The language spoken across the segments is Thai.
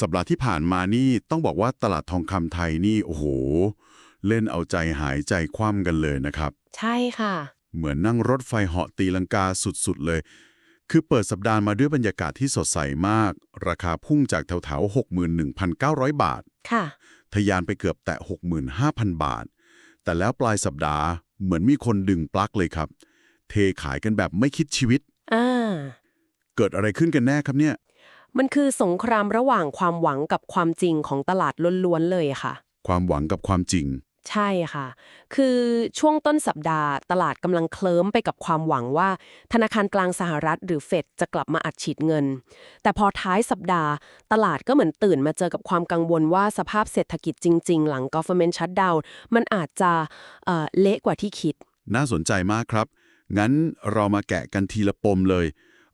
สัปดาห์ที่ผ่านมานี่ต้องบอกว่าตลาดทองคำไทยนี่โอ้โห เล่นเอาใจหายใจคว่ำกันเลยนะครับ ใช่ค่ะ เหมือนนั่งรถไฟเหาะตีลังกาสุดๆเลย คือเปิดสัปดาห์มาด้วยบรรยากาศที่สดใสมาก ราคาพุ่งจากแถวๆ61,900 บาท ค่ะ ทะยานไปเกือบแตะ 65,000 บาท แต่แล้วปลายสัปดาห์เหมือนมีคนดึงปลั๊กเลยครับ เทขายกันแบบไม่คิดชีวิต อ่า เกิดอะไรขึ้นกันแน่ครับเนี่ย มันคือสงครามระหว่างความหวังกับความจริงของตลาดล้วนๆเลยค่ะ ความหวังกับความจริง ใช่ค่ะ คือช่วงต้นสัปดาห์ ตลาดกำลังเคลิ้มไปกับความหวังว่า ธนาคารกลางสหรัฐหรือเฟดจะกลับมาอัดฉีดเงิน แต่พอท้ายสัปดาห์ ตลาดก็เหมือนตื่นมาเจอกับความกังวลว่าสภาพเศรษฐกิจจริง ๆ หลัง government shutdown มันอาจจะเอ่อเละกว่าที่คิด น่าสนใจมากครับ งั้นเรามาแกะกันทีละปมเลย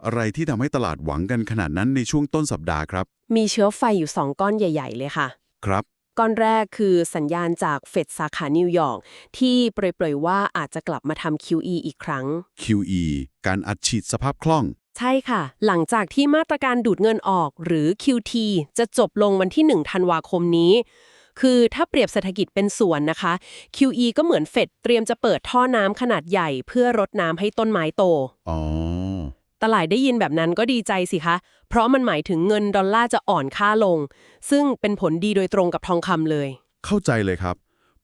อะไรที่ทำให้ตลาดหวังกันขนาดนั้นในช่วงต้นสัปดาห์ครับ มีเชื้อไฟอยู่สองก้อนใหญ่ ๆ เลยค่ะ ครับ ก้อนแรกคือสัญญาณจากเฟดสาขานิวยอร์กที่เปรยๆว่าอาจจะกลับมาทำ QE อีกครั้ง QE การอัดฉีดสภาพคล่อง ใช่ค่ะ หลังจากที่มาตรการดูดเงินออกหรือ QT จะจบลงวันที่ 1 ธันวาคมนี้คือถ้าเปรียบเศรษฐกิจเป็นส่วนนะคะ QE ก็เหมือนเฟดเตรียมจะเปิดท่อน้ำขนาดใหญ่เพื่อรดน้ำให้ต้นไม้โต อ๋อ ตลาดได้ยินแบบนั้นก็ดีใจสิคะ เพราะมันหมายถึงเงินดอลลาร์จะอ่อนค่าลง ซึ่งเป็นผลดีโดยตรงกับทองคำเลย เข้าใจเลยครับ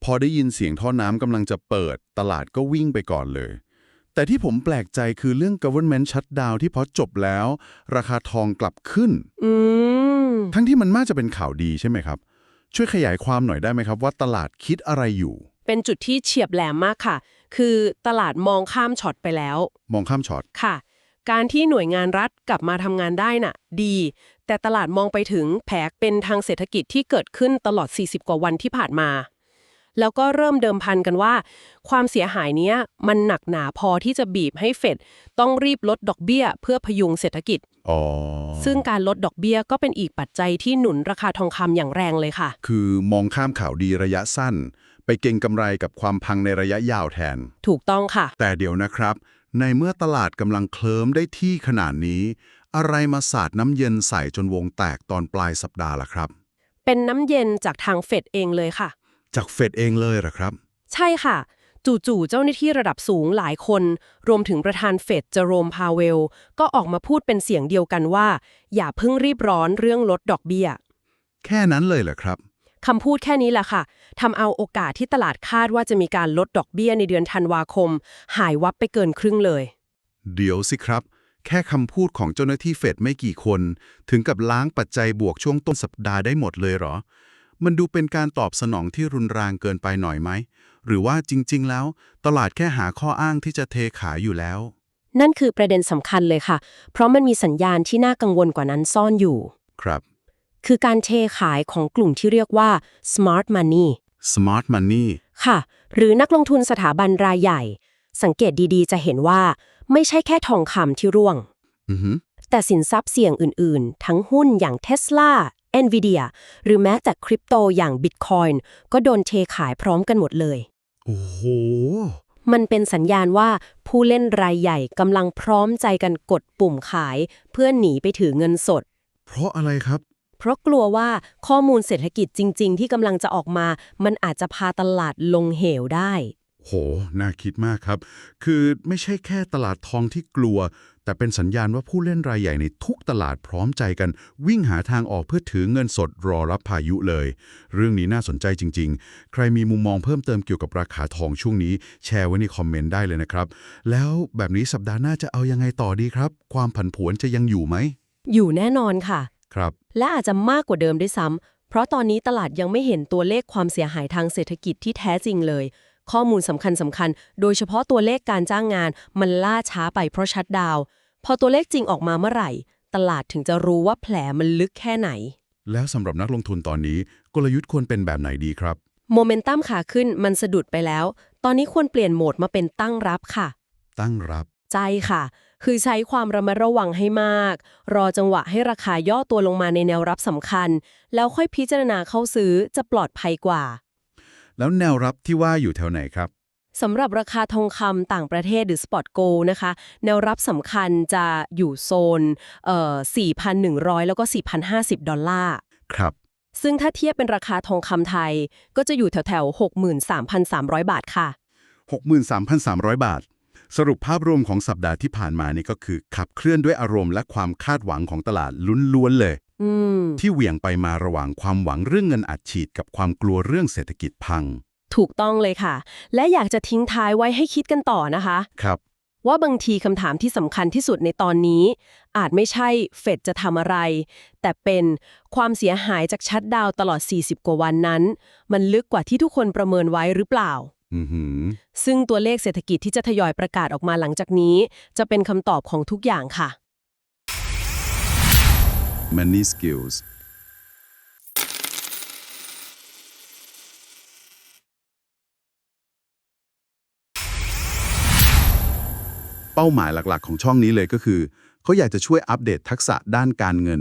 พอได้ยินเสียงท่อน้ำกำลังจะเปิด ตลาดก็วิ่งไปก่อนเลย แต่ที่ผมแปลกใจคือเรื่อง government shutdown ที่พอจบแล้ว ราคาทองกลับขึ้น อืม ทั้งที่มันน่าจะเป็นข่าวดีใช่ไหมครับ ช่วยขยายความหน่อยได้ไหมครับ ว่าตลาดคิดอะไรอยู่ เป็นจุดที่เฉียบแหลมมากค่ะ คือตลาดมองข้ามช็อตไปแล้ว มองข้ามช็อต ค่ะ การที่หน่วยงานรัฐกลับมาทำงานได้น่ะ ดี แต่ตลาดมองไปถึงแผกเป็นทางเศรษฐกิจที่เกิดขึ้นตลอด 40 กว่าวันที่ผ่านมา แล้วก็เริ่มเดิมพันกันว่า ความเสียหายเนี้ยมันหนักหนาพอที่จะบีบให้เฟดต้องรีบลดดอกเบี้ยเพื่อพยุงเศรษฐกิจอ๋อซึ่งการลดดอกเบี้ยก็เป็นอีกปัจจัยที่หนุนราคาทองคำอย่างแรงเลยค่ะ คือมองข้ามข่าวดีระยะสั้น ไปเก็งกำไรกับความพังในระยะยาวแทน ถูกต้องค่ะ แต่เดี๋ยวนะครับ ในเมื่อตลาดกำลังเคลิ้มได้ที่ขนาดนี้ อะไรมาสาดน้ำเย็นใส่จนวงแตกตอนปลายสัปดาห์ล่ะครับ เป็นน้ำเย็นจากทางเฟดเองเลยค่ะ จากเฟดเองเลยเหรอครับ ใช่ค่ะ จู่ๆเจ้าหน้าที่ระดับสูงหลายคน รวมถึงประธานเฟดเจอโรมพาเวล ก็ออกมาพูดเป็นเสียงเดียวกันว่า อย่าเพิ่งรีบร้อนเรื่องลดดอกเบี้ย แค่นั้นเลยเหรอครับ คำพูดแค่นี้แหละค่ะทำเอาโอกาสที่ตลาดคาดว่าจะมีการลดดอกเบี้ยในเดือนธันวาคม หายวับไปเกินครึ่งเลย เดี๋ยวสิครับ แค่คำพูดของเจ้าหน้าที่เฟดไม่กี่คน ถึงกับล้างปัจจัยบวกช่วงต้นสัปดาห์ได้หมดเลยเหรอ มันดูเป็นการตอบสนองที่รุนแรงเกินไปหน่อยไหม หรือว่าจริง ๆ แล้ว ตลาดแค่หาข้ออ้างที่จะเทขายอยู่แล้ว นั่นคือประเด็นสำคัญเลยค่ะ เพราะมันมีสัญญาณที่น่ากังวลกว่านั้นซ่อนอยู่ ครับ คือการเทขายของกลุ่มที่เรียกว่า smart money smart money ค่ะ หรือนักลงทุนสถาบันรายใหญ่ สังเกตดีๆ จะเห็นว่าไม่ใช่แค่ทองคำที่ร่วงอือหือแต่สินทรัพย์เสี่ยงอื่นๆ ทั้งหุ้นอย่าง Tesla Nvidia หรือแม้แต่คริปโตอย่าง Bitcoin ก็โดนเทขายพร้อมกันหมดเลย โอ้โห มันเป็นสัญญาณว่าผู้เล่นรายใหญ่กำลังพร้อมใจกันกดปุ่มขาย เพื่อหนีไปถือเงินสด เพราะอะไรครับ เพราะกลัวว่าข้อมูลเศรษฐกิจจริง ๆ ที่กำลังจะออกมา มันอาจจะพาตลาดลงเหวได้ โห น่าคิดมากครับ คือไม่ใช่แค่ตลาดทองที่กลัว แต่เป็นสัญญาณว่าผู้เล่นรายใหญ่ในทุกตลาดพร้อมใจกัน วิ่งหาทางออกเพื่อถือเงินสดรอรับพายุเลย เรื่องนี้น่าสนใจจริง ๆ ใครมีมุมมองเพิ่มเติมเกี่ยวกับราคาทองช่วงนี้ แชร์ไว้ในคอมเมนต์ได้เลยนะครับ แล้วแบบนี้สัปดาห์หน้าจะเอายังไงต่อดีครับ ความผันผวนจะยังอยู่ไหม อยู่แน่นอนค่ะ ครับ และอาจจะมากกว่าเดิมด้วยซ้ำเพราะตอนนี้ตลาดยังไม่เห็นตัวเลขความเสียหายทางเศรษฐกิจที่แท้จริงเลย ข้อมูลสำคัญสำคัญๆโดยเฉพาะตัวเลขการจ้างงาน มันล่าช้าไปเพราะชัดดาวน์พอตัวเลขจริงออกมาเมื่อไหร่ ตลาดถึงจะรู้ว่าแผลมันลึกแค่ไหน แล้วสำหรับนักลงทุนตอนนี้ กลยุทธ์ควรเป็นแบบไหนดีครับ โมเมนตัมขาขึ้นมันสะดุดไปแล้ว ตอนนี้ควรเปลี่ยนโหมดมาเป็นตั้งรับค่ะ ตั้งรับ ใจค่ะ คือใช้ความระมัดระวังให้มาก รอจังหวะให้ราคาย่อตัวลงมาในแนวรับสำคัญ แล้วค่อยพิจารณาเข้าซื้อจะปลอดภัยกว่า แล้วแนวรับที่ว่าอยู่แถวไหนครับสำหรับราคาทองคำต่างประเทศหรือ Spot Go นะคะ แนวรับสำคัญจะอยู่โซนเอ่อ4,100 แล้วก็ 4,050 ดอลลาร์ ครับ ซึ่งถ้าเทียบเป็นราคาทองคำไทย ก็จะอยู่แถวๆ 63,300 บาทค่ะ 63,300 บาท สรุปภาพรวมของสัปดาห์ที่ผ่านมานี่ก็คือ ขับเคลื่อนด้วยอารมณ์และความคาดหวังของตลาดล้วนๆเลยอืมที่เหวี่ยงไปมาระหว่างความหวังเรื่องเงินอัดฉีดกับความกลัวเรื่องเศรษฐกิจพัง ถูกต้องเลยค่ะ และอยากจะทิ้งท้ายไว้ให้คิดกันต่อนะคะ ครับ ว่าบางทีคำถามที่สำคัญที่สุดในตอนนี้ อาจไม่ใช่เฟดจะทำอะไร แต่เป็นความเสียหายจากชัดดาวน์ตลอด 40 กว่าวันนั้น มันลึกกว่าที่ทุกคนประเมินไว้หรือเปล่าอือหือ ซึ่งตัวเลขเศรษฐกิจที่จะทยอยประกาศออกมาหลังจากนี้ จะเป็นคำตอบของทุกอย่างค่ะ Money Skills เป้าหมายหลักๆ ของช่องนี้เลยก็คือ เขาอยากจะช่วยอัปเดตทักษะด้านการเงิน